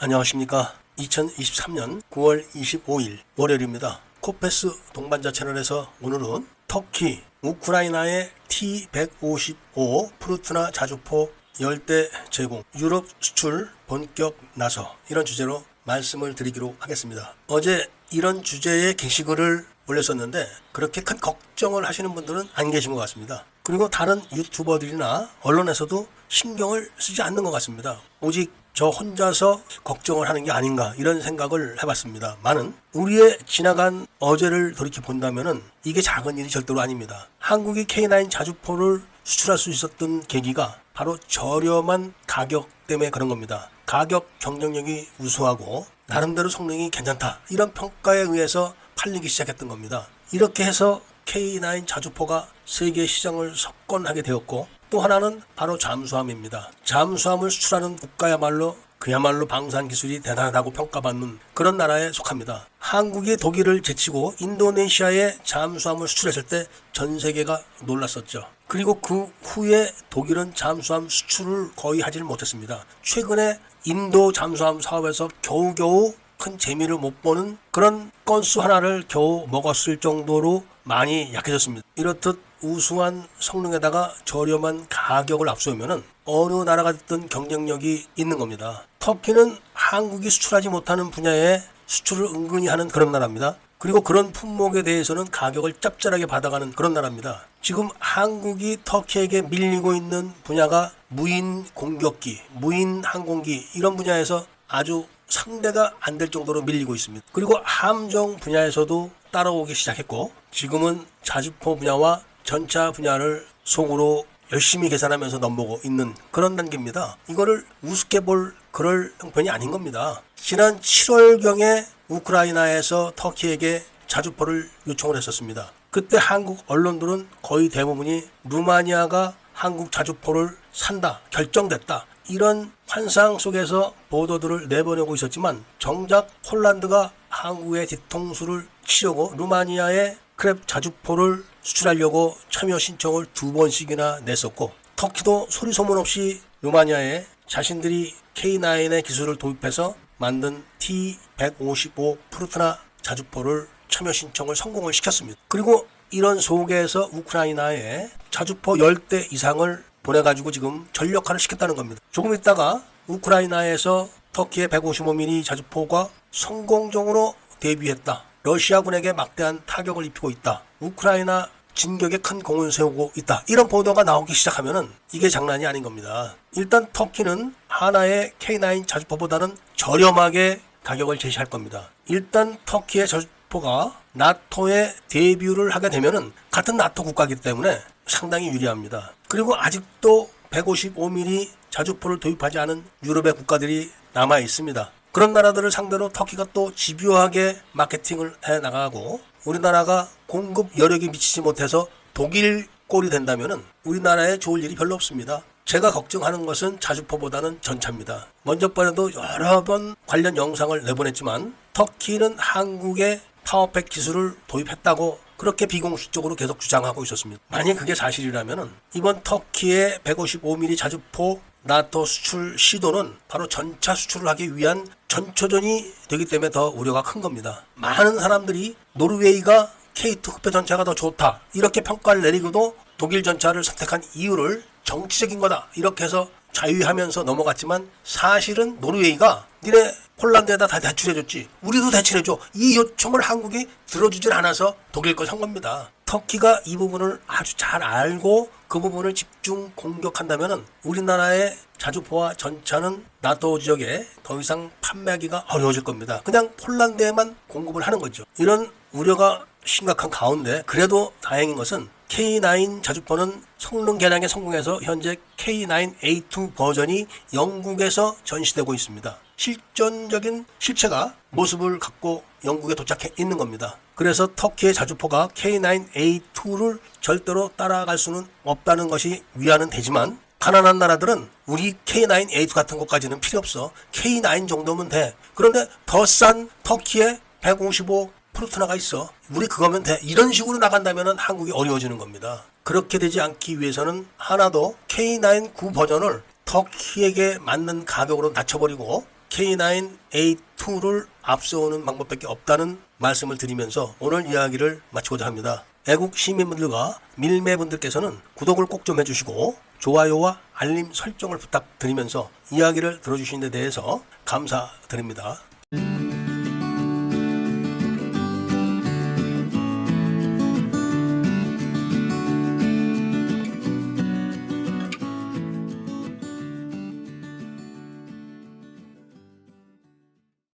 안녕하십니까. 2023년 9월 25일 월요일입니다. 코페스 동반자 채널에서 오늘은 터키, 우크라이나의 T-155 프루트나 자주포 열대 제공, 유럽 수출 본격 나서 이런 주제로 말씀을 드리기로 하겠습니다. 어제 이런 주제의 게시글을 올렸었는데 그렇게 큰 걱정을 하시는 분들은 안 계신 것 같습니다. 그리고 다른 유튜버들이나 언론에서도 신경을 쓰지 않는 것 같습니다. 오직 저 혼자서 걱정을 하는 게 아닌가 이런 생각을 해봤습니다. 많은 우리의 지나간 어제를 돌이켜 본다면은 이게 작은 일이 절대로 아닙니다. 한국이 K9 자주포를 수출할 수 있었던 계기가 바로 저렴한 가격 때문에 그런 겁니다. 가격 경쟁력이 우수하고 나름대로 성능이 괜찮다 이런 평가에 의해서 팔리기 시작했던 겁니다. 이렇게 해서 K9 자주포가 세계 시장을 석권하게 되었고 또 하나는 바로 잠수함입니다. 잠수함을 수출하는 국가야말로 그야말로 방산 기술이 대단하다고 평가받는 그런 나라에 속합니다. 한국이 독일을 제치고 인도네시아에 잠수함을 수출했을 때 전 세계가 놀랐었죠. 그리고 그 후에 독일은 잠수함 수출을 거의 하지를 못했습니다. 최근에 인도 잠수함 사업에서 겨우겨우 큰 재미를 못 보는 그런 건수 하나를 겨우 먹었을 정도로 많이 약해졌습니다. 이렇듯 우수한 성능에다가 저렴한 가격을 앞세우면은 어느 나라가 됐든 경쟁력이 있는 겁니다. 터키는 한국이 수출하지 못하는 분야에 수출을 은근히 하는 그런 나라입니다. 그리고 그런 품목에 대해서는 가격을 짭짤하게 받아가는 그런 나라입니다. 지금 한국이 터키에게 밀리고 있는 분야가 무인 공격기, 무인 항공기 이런 분야에서 아주 상대가 안 될 정도로 밀리고 있습니다. 그리고 함정 분야에서도 따라오기 시작했고 지금은 자주포 분야와 전차 분야를 속으로 열심히 계산하면서 넘보고 있는 그런 단계입니다. 이거를 우습게 볼 그럴 형편이 아닌 겁니다. 지난 7월경에 우크라이나에서 터키에게 자주포를 요청을 했었습니다. 그때 한국 언론들은 거의 대부분이 루마니아가 한국 자주포를 산다, 결정됐다. 이런 환상 속에서 보도들을 내보내고 있었지만 정작 폴란드가 한국의 뒤통수를 치려고 루마니아에 크랩 자주포를 수출하려고 참여 신청을 두 번씩이나 냈었고 터키도 소리 소문 없이 루마니아에 자신들이 K9의 기술을 도입해서 만든 T155 프루트나 자주포를 참여 신청을 성공을 시켰습니다. 그리고 이런 속에서 우크라이나에 자주포 10대 이상을 보내가지고 지금 전력화를 시켰다는 겁니다. 조금 있다가 우크라이나에서 터키의 155mm 자주포가 성공적으로 데뷔했다. 러시아군에게 막대한 타격을 입히고 있다. 우크라이나 진격에 큰 공을 세우고 있다. 이런 보도가 나오기 시작하면은 이게 장난이 아닌 겁니다. 일단 터키는 하나의 K9 자주포보다는 저렴하게 가격을 제시할 겁니다. 일단 터키의 자주포가 나토에 데뷔를 하게 되면은 같은 나토 국가이기 때문에 상당히 유리합니다. 그리고 아직도 155mm 자주포를 도입하지 않은 유럽의 국가들이 남아 있습니다. 그런 나라들을 상대로 터키가 또 집요하게 마케팅을 해 나가고 우리나라가 공급 여력이 미치지 못해서 독일 꼴이 된다면은 우리나라에 좋을 일이 별로 없습니다. 제가 걱정하는 것은 자주포보다는 전차입니다. 먼저 번에도 여러 번 관련 영상을 내보냈지만 터키는 한국의 파워팩 기술을 도입했다고 그렇게 비공식적으로 계속 주장하고 있었습니다. 만약 그게 사실이라면 이번 터키의 155mm 자주포 나토 수출 시도는 바로 전차 수출을 하기 위한 전초전이 되기 때문에 더 우려가 큰 겁니다. 많은 사람들이 노르웨이가 K2 흑배 전차가 더 좋다 이렇게 평가를 내리고도 독일 전차를 선택한 이유를 정치적인 거다 이렇게 해서 자유하면서 넘어갔지만 사실은 노르웨이가 니네 폴란드에다 다 대출해줬지. 우리도 대출해줘. 이 요청을 한국이 들어주질 않아서 독일 걸산 겁니다. 터키가 이 부분을 아주 잘 알고 그 부분을 집중 공격한다면 우리나라의 자주포와 전차는 나토 지역에 더 이상 판매하기가 어려워질 겁니다. 그냥 폴란드에만 공급을 하는 거죠. 이런 우려가 심각한 가운데 그래도 다행인 것은 K9 자주포는 성능 개량에 성공해서 현재 K9A2 버전이 영국에서 전시되고 있습니다. 실전적인 실체가 모습을 갖고 영국에 도착해 있는 겁니다. 그래서 터키의 자주포가 K9A2를 절대로 따라갈 수는 없다는 것이 위안은 되지만 가난한 나라들은 우리 K9A2 같은 것까지는 필요 없어. K9 정도면 돼. 그런데 더 싼 터키의 155 프루트나가 있어. 우리 그거면 돼. 이런 식으로 나간다면 한국이 어려워지는 겁니다. 그렇게 되지 않기 위해서는 하나도 K9 9 버전을 터키에게 맞는 가격으로 낮춰버리고 K9 A2를 앞서오는 방법밖에 없다는 말씀을 드리면서 오늘 이야기를 마치고자 합니다. 애국 시민분들과 밀매분들께서는 구독을 꼭 좀 해주시고 좋아요와 알림 설정을 부탁드리면서 이야기를 들어주신 데 대해서 감사드립니다.